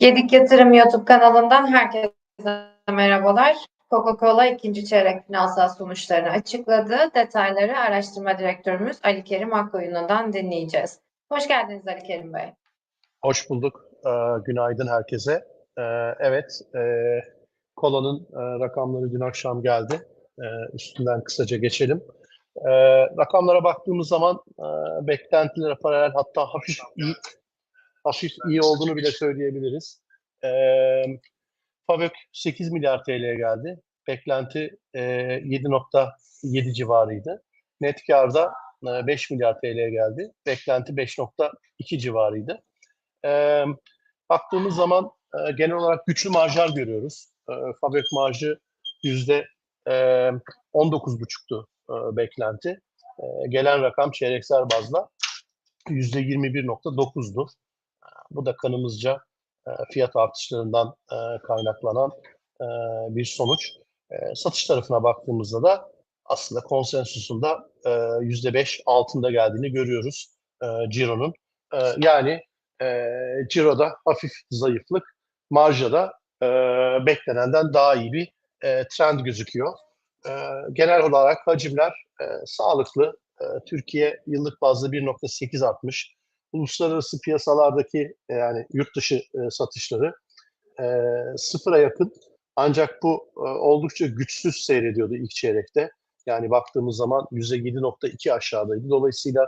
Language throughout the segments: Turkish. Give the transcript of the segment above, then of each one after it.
Gedik Yatırım YouTube kanalından herkese merhabalar. Coca-Cola ikinci çeyrek finansal sonuçlarını açıkladı. Detayları araştırma direktörümüz Ali Kerim Akkoyunlu'dan dinleyeceğiz. Hoş geldiniz Ali Kerim Bey. Hoş bulduk. Ee, günaydın herkese. Ee, evet, e, Kola'nın e, rakamları dün akşam geldi. Ee, üstünden kısaca geçelim. Rakamlara baktığımız zaman e, beklentilere paralel hatta hafif iyi, hafif iyi olduğunu bile söyleyebiliriz. Ee, Fabök 8 milyar TL'ye geldi. Beklenti e, 7.7 civarıydı. Net karda e, 5 milyar TL'ye geldi. Beklenti 5.2 civarıydı. E, baktığımız zaman e, genel olarak güçlü marjlar görüyoruz. E, fabrik marjı yüzde e, 19,5'tu e, beklenti. E, gelen rakam çeyreksel bazda yüzde 21,9'du. E, bu da kanımızca e, fiyat artışlarından e, kaynaklanan e, bir sonuç. E, satış tarafına baktığımızda da aslında konsensusunda e, yüzde 5 altında geldiğini görüyoruz e, Ciro'nun. E, yani e, Ciro'da hafif zayıflık, marjda da e, beklenenden daha iyi bir e, trend gözüküyor. E, genel olarak hacimler e, sağlıklı. E, Türkiye yıllık bazda 1.8 artmış. Uluslararası piyasalardaki e, yani yurt dışı e, satışları e, sıfıra yakın. Ancak bu e, oldukça güçsüz seyrediyordu ilk çeyrekte. Yani baktığımız zaman %7.2 aşağıdaydı. Dolayısıyla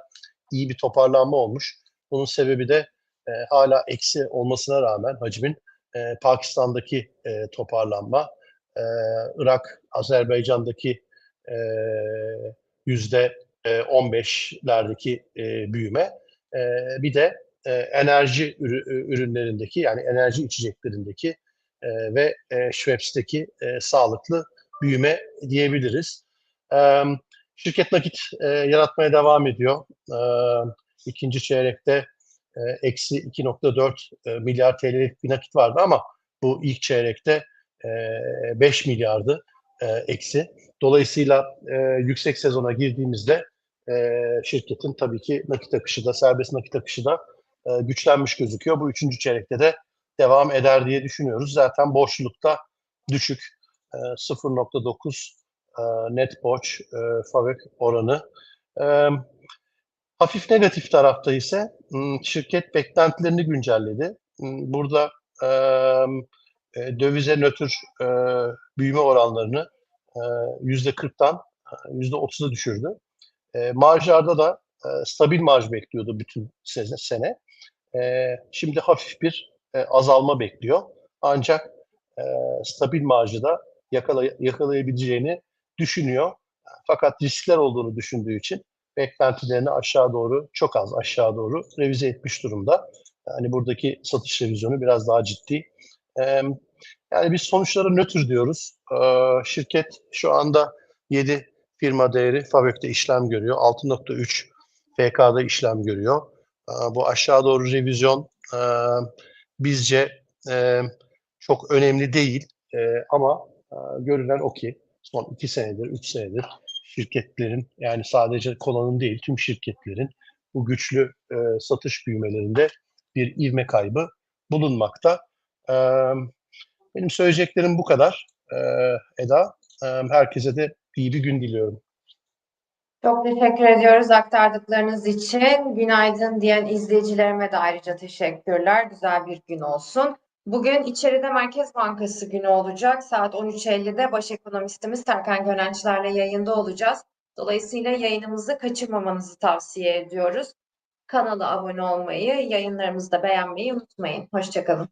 iyi bir toparlanma olmuş. Bunun sebebi de e, hala eksi olmasına rağmen hacmin e, Pakistan'daki e, toparlanma, e, Irak, Azerbaycan'daki e, yüzde e, 15'lerdeki e, büyüme, e, bir de e, enerji ürü- ürünlerindeki yani enerji içeceklerindeki e, ve e, Schweppes'teki e, sağlıklı büyüme diyebiliriz. E, şirket nakit e, yaratmaya devam ediyor. E, ikinci çeyrekte eksi 2.4 e, milyar TL'lik bir nakit vardı ama bu ilk çeyrekte e, 5 milyardı e, eksi. Dolayısıyla e, yüksek sezona girdiğimizde e, şirketin tabii ki nakit akışı da serbest nakit akışı da e, güçlenmiş gözüküyor. Bu üçüncü çeyrekte de devam eder diye düşünüyoruz. Zaten borçlulukta düşük e, 0.9 e, net borç e, fabrik oranı. E, Hafif negatif tarafta ise m, şirket beklentilerini güncelledi. M, Burada e, e, dövize nötr e, büyüme oranlarını e, %40'tan e, %30'a düşürdü. E, marjlarda da e, stabil marj bekliyordu bütün sene. E, şimdi hafif bir e, azalma bekliyor. Ancak e, stabil marjı da yakala- yakalayabileceğini düşünüyor. Fakat riskler olduğunu düşündüğü için beklentilerini aşağı doğru çok az aşağı doğru revize etmiş durumda. Yani buradaki satış revizyonu biraz daha ciddi. Ee, yani biz sonuçlara nötr diyoruz. Ee, şirket şu anda 7 firma değeri Fabök'te işlem görüyor. 6.3 FK'da işlem görüyor. Ee, bu aşağı doğru revizyon e, bizce e, çok önemli değil. E, ama görünen o ki son 2 senedir, 3 senedir şirketlerin yani sadece Kola'nın değil tüm şirketlerin bu güçlü satış büyümelerinde bir ivme kaybı bulunmakta. Benim söyleyeceklerim bu kadar Eda. Herkese de iyi bir gün diliyorum. Çok teşekkür ediyoruz aktardıklarınız için. Günaydın diyen izleyicilerime de ayrıca teşekkürler. Güzel bir gün olsun. Bugün içeride Merkez Bankası günü olacak. Saat 13.50'de baş ekonomistimiz Serkan Gönençler'le yayında olacağız. Dolayısıyla yayınımızı kaçırmamanızı tavsiye ediyoruz. Kanala abone olmayı, yayınlarımızı da beğenmeyi unutmayın. Hoşçakalın.